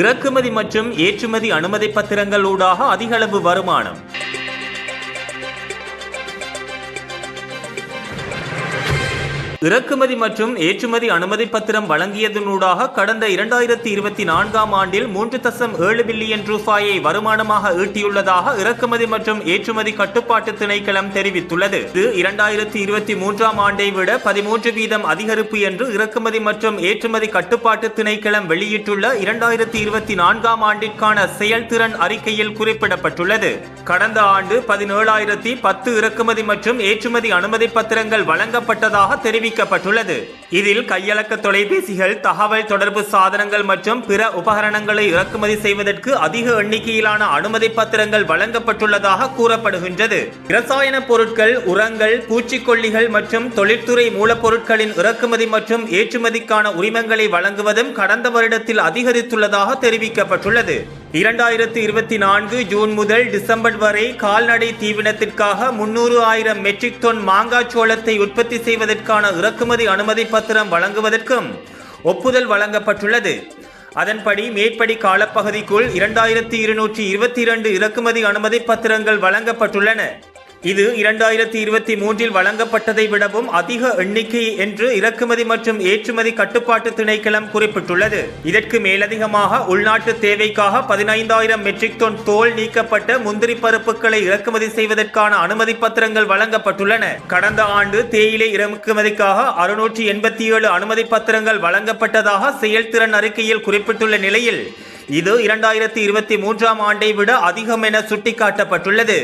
இறக்குமதி மற்றும் ஏற்றுமதி அனுமதி பத்திரங்கள் ஊடாக அதிகளவு வருமானம். இறக்குமதி மற்றும் ஏற்றுமதி அனுமதி பத்திரம் வழங்கியதனூடாக கடந்த இரண்டாயிரத்தி இருபத்தி நான்காம் ஆண்டில் மூன்று தசம் ஏழு பில்லியன் ரூபாயை வருமானமாக ஈட்டியுள்ளதாக இறக்குமதி மற்றும் ஏற்றுமதி கட்டுப்பாட்டு திணைக்களம் தெரிவித்துள்ளது. இது இரண்டாயிரத்தி இருபத்தி மூன்றாம் ஆண்டை விட பதிமூன்று வீதம் அதிகரிப்பு என்று இறக்குமதி மற்றும் ஏற்றுமதி கட்டுப்பாட்டு திணைக்களம் வெளியிட்டுள்ள இரண்டாயிரத்தி இருபத்தி நான்காம் ஆண்டிற்கான செயல்திறன் அறிக்கையில் குறிப்பிடப்பட்டுள்ளது. கடந்த ஆண்டு பதினேழாயிரத்தி பத்து இறக்குமதி மற்றும் ஏற்றுமதி அனுமதி பத்திரங்கள் வழங்கப்பட்டதாக தெரிவிக்கப்பட்டுள்ளது இதில் கையளக்க தொலைபேசிகள் தகவல் தொடர்பு சாதனங்கள் மற்றும் பிற உபகரணங்களை இறக்குமதி செய்வதற்கு அதிக எண்ணிக்கையிலான அனுமதி பத்திரங்கள் வழங்கப்பட்டுள்ளதாக கூறப்படுகின்றது. இரசாயன பொருட்கள் உரங்கள் பூச்சிக்கொல்லிகள் மற்றும் தொழிற்துறை மூலப்பொருட்களின் இறக்குமதி மற்றும் ஏற்றுமதிக்கான உரிமங்களை வழங்குவதும் கடந்த வருடத்தில் அதிகரித்துள்ளதாக தெரிவிக்கப்பட்டுள்ளது. இரண்டாயிரத்தி இருபத்தி நான்கு ஜூன் முதல் டிசம்பர் வரை கால்நடை தீவனத்திற்காக முன்னூறு ஆயிரம் மெட்ரிக் டன் மாங்காச்சோளத்தை உற்பத்தி செய்வதற்கான இறக்குமதி அனுமதி பத்திரம் வழங்குவதற்கும் ஒப்புதல் வழங்கப்பட்டுள்ளது. அதன்படி மேற்படி காலப்பகுதிக்குள் இரண்டாயிரத்தி இருநூற்றி இருபத்தி இரண்டு இறக்குமதி அனுமதி பத்திரங்கள் வழங்கப்பட்டுள்ளன. இது இரண்டாயிரத்தி இருபத்தி மூன்றில் வழங்கப்பட்டதை விடவும் அதிக எண்ணிக்கை என்று இறக்குமதி மற்றும் ஏற்றுமதி கட்டுப்பாட்டு திணைக்களம் குறிப்பிட்டுள்ளது. இதற்கு மேலதிகமாக உள்நாட்டு தேவைக்காக பதினைந்தாயிரம் மெட்ரிக் டன் தோல் நீக்கப்பட்ட முந்திரி பருப்புகளை இறக்குமதி செய்வதற்கான அனுமதி பத்திரங்கள் வழங்கப்பட்டுள்ளன. கடந்த ஆண்டு தேயிலை இறக்குமதிக்காக அறுநூற்றி எண்பத்தி ஏழு அனுமதி பத்திரங்கள் வழங்கப்பட்டதாக செயல்திறன் அறிக்கையில் குறிப்பிட்டுள்ள நிலையில் இது இரண்டாயிரத்தி இருபத்தி மூன்றாம் ஆண்டை விட அதிகம் என சுட்டிக்காட்டப்பட்டுள்ளது.